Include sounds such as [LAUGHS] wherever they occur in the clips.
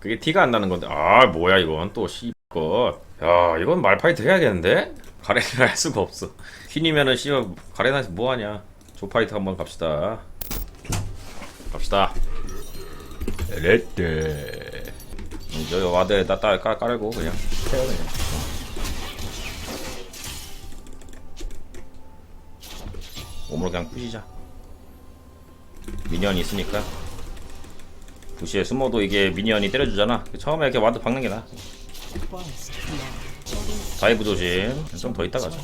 그게 티가 안 나는 건데. 아 뭐야 이건 또 씨것. 야 이건 말파이트 해야겠는데? 가렌을 할 수가 없어. 퀸이면은 씨 가렌에서 뭐하냐? 조파이트 한번 갑시다. 갑시다. 레드. 저 와드에다 따 깔- 깔고 그냥. 해요 그냥 몸으로 그냥 부시자. 미니언이 있으니까 부시에 숨어도 이게 미니언이 때려주잖아. 처음에 이렇게 와드 박는 게 나아. 다이브 조심. 좀더 이따 가자.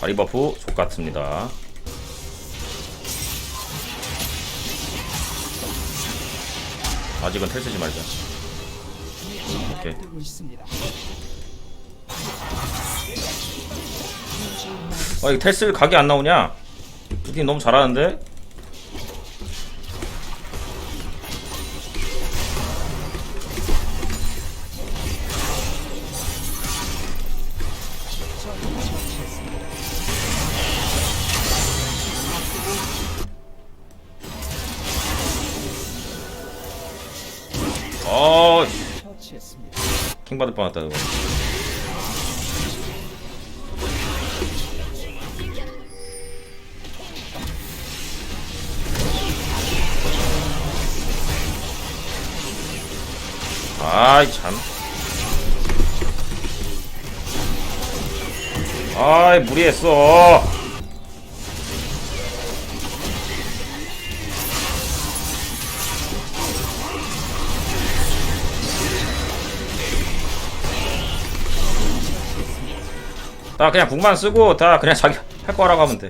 다리 버프 족같습니다. 아직은 텔 쓰지 말자. 오케이. 아 이거 텔쓸 각이 안 나오냐? 이팀 너무 잘하는데 킹 받을 뻔했다 이거. 아이 참. 아이 무리했어. 다 그냥 궁만 쓰고 다 그냥 자기 할 거라고 하면 돼.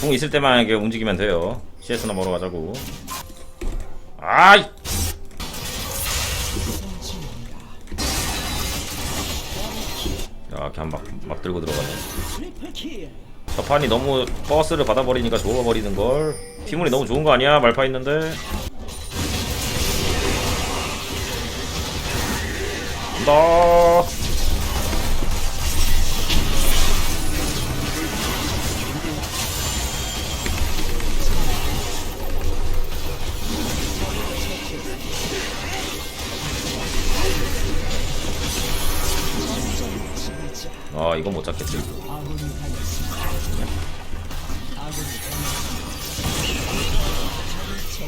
궁 있을 때만 이게 움직이면 돼요. CS나 먹으러 가자고. 아이. 야, 그냥 막, 막 들고 들어가네. 저 판이 너무 버스를 받아버리니까 좋아버리는 걸. 피물이 너무 좋은 거 아니야? 말파 있는데. 나. 아, 이건 못 잡겠지.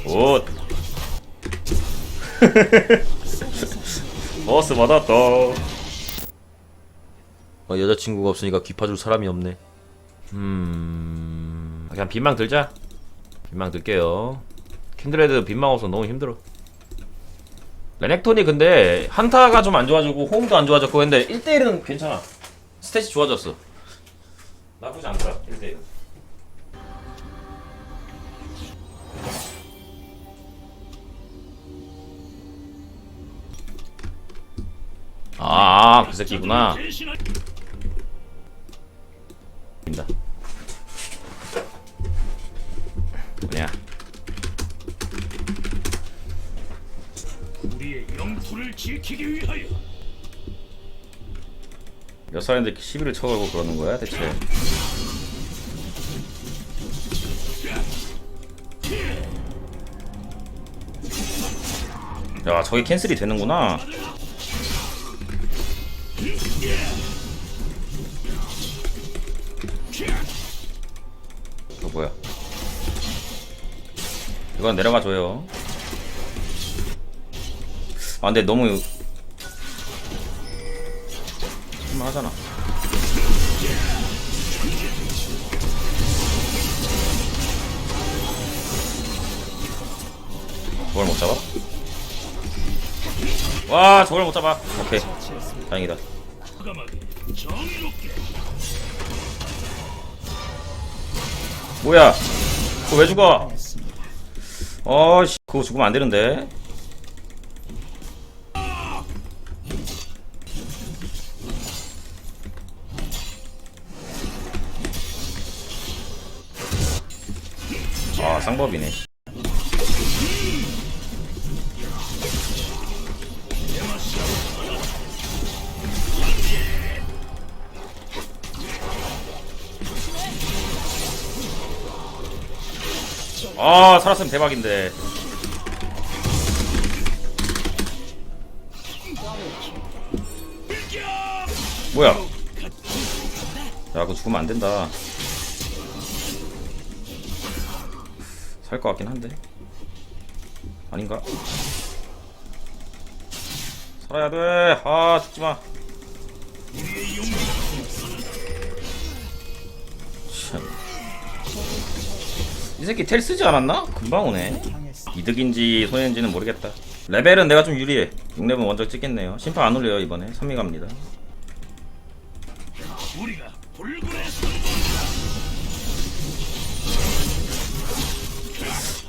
굿. [LAUGHS] 버스 받았다. 어, 여자친구가 없으니까 귀파줄 사람이 없네. 음, 그냥 빈망 들자. 빈망 들게요. 킨드레드 빈망 없어 너무 힘들어. 레넥톤이 근데 한타가 좀 안 좋아지고 호응도 안 좋아졌고 근데 1대1은 괜찮아. 스탯이 좋아졌어. 나쁘지 않다. 1대1. 아, 그 새끼구나. 입니다. 뭐냐? 우리의 영토를 지키기 위하여 몇 살인데 시비를 쳐가고 그러는 거야 대체? 야 저게 캔슬이 되는구나. 이거 뭐야? 이건 내려가 줘요. 아 근데 너무 만 하잖아. 저걸 못 잡아? 와, 저걸 못 잡아. 오케이. 다행이다. 뭐야? 그거 왜 죽어? 어씨, 그거 죽으면 안 되는데. 상법 이네, 아 살았으면 대박인데. 뭐야? 야 그거 죽으면 안된다. 살것 같긴 한데. 아닌가? 살아야 돼. 아, 죽지 마. 우리의 용기가 참. 이 새끼 텔 쓰지 않았나? 금방 오네. 이득인지 손해인지는 모르겠다. 레벨은 내가 좀 유리해. 6렙은 먼저 찍겠네요. 심판 안 올려요 이번에. 3위 갑니다. 우리가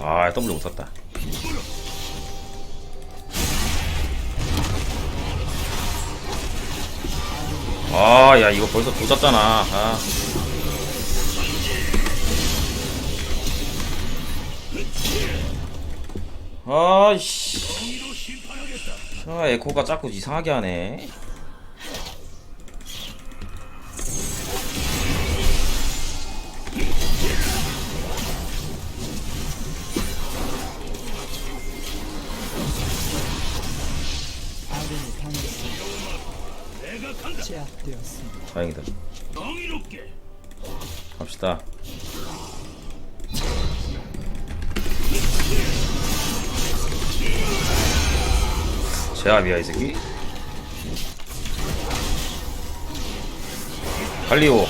아, W 못 썼다. 아, 야, 이거 벌써 조졌잖아. 아. 정의로 심판하겠다. 아, 에코가 자꾸 이상하게 하네. 되었습니다. 다행이다. 정의롭게 갑시다. 제압이야 이 새끼. 갈리오.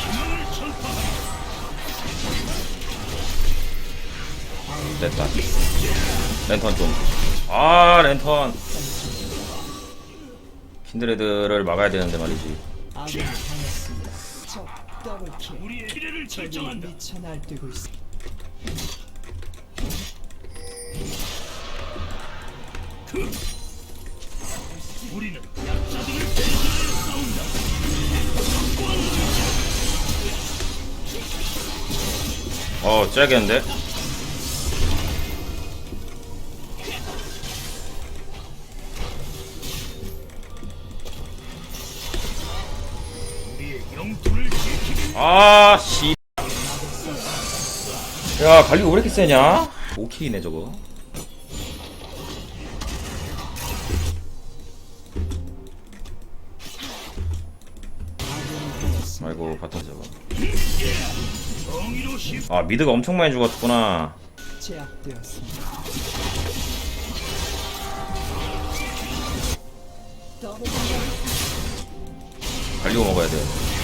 됐다. 랜턴 좀. 아 랜턴. 킨드레드를 막아야 되는데 말이지. 아군이 당했습니다. 적 더블킬. 우리의 미래를 적이 결정한다. 미쳐 날뛰고 있습니다. 우리는 약자들을 대신하여 싸운다. 어 째겠는데? 아, 씨. 야, 갈리오 왜 이렇게 세냐? 5킬이네, 저거. 아이고, 바텀 심 아, 미드가 엄청 많이 죽었구나. 갈리오 먹어야 돼.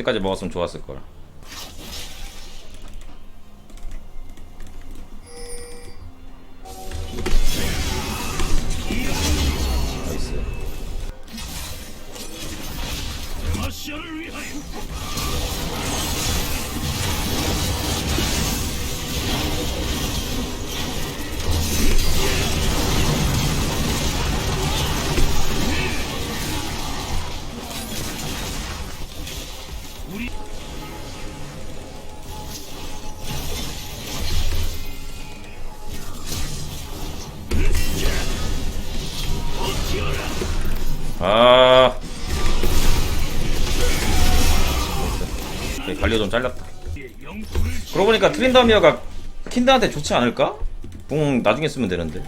틴트까지 먹었으면 좋았을 걸. 우리 아. 갈리오 좀 지- 그러고 보니까 트린다미어가 킨드한테 좋지 않을까? 공 나중에 쓰면 되는데.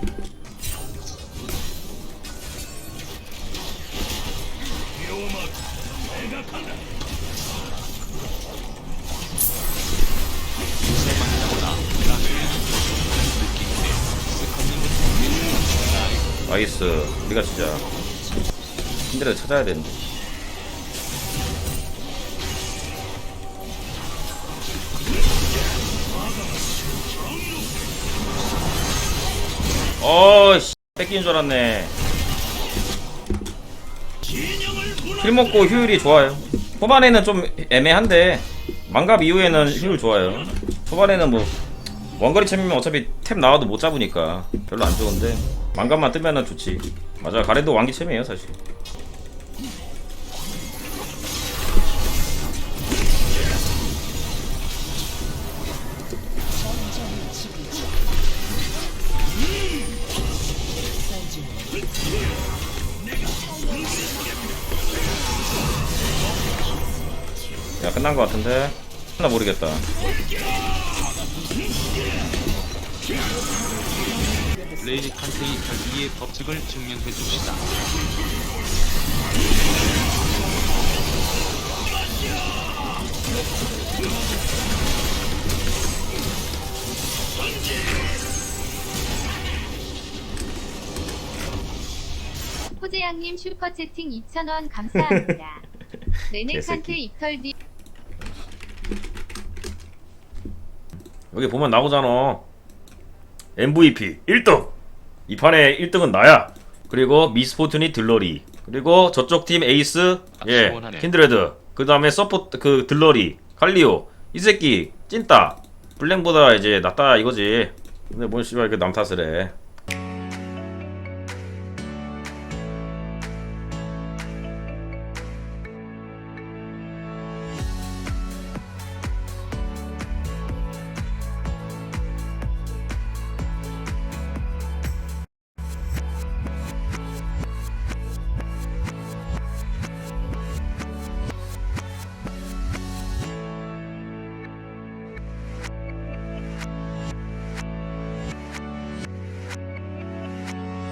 나이스. 우리가 진짜 킨드를 찾아야 되는데. 어, 씨, 뺏기는 줄 알았네. 힐 먹고 효율이 좋아요. 초반에는 좀 애매한데 망갑 이후에는 효율 좋아요. 초반에는 뭐 원거리 챔이면 어차피 탭 나와도 못 잡으니까 별로 안 좋은데 왕관만 뜨면은 좋지. 맞아 가래도 왕기 챔이에요 사실. 야 끝난 것 같은데? 하나 모르겠다. 레이닉한테의 결의의 법칙을 증명해 줍시다. 호재양님 슈퍼채팅 2,000원 감사합니다. [LAUGHS] 레넥한트 입털디 여기 보면 나오잖아 MVP 1등 이 판의 1등은 나야. 그리고 미스포트니 들러리. 그리고 저쪽 팀 에이스 예 시원하네. 킨드레드. 그 다음에 서포트 그 들러리. 칼리오. 이 새끼 찐따. 블랭보다 이제 낫다 이거지. 근데 뭔 씨발 그남 탓을 해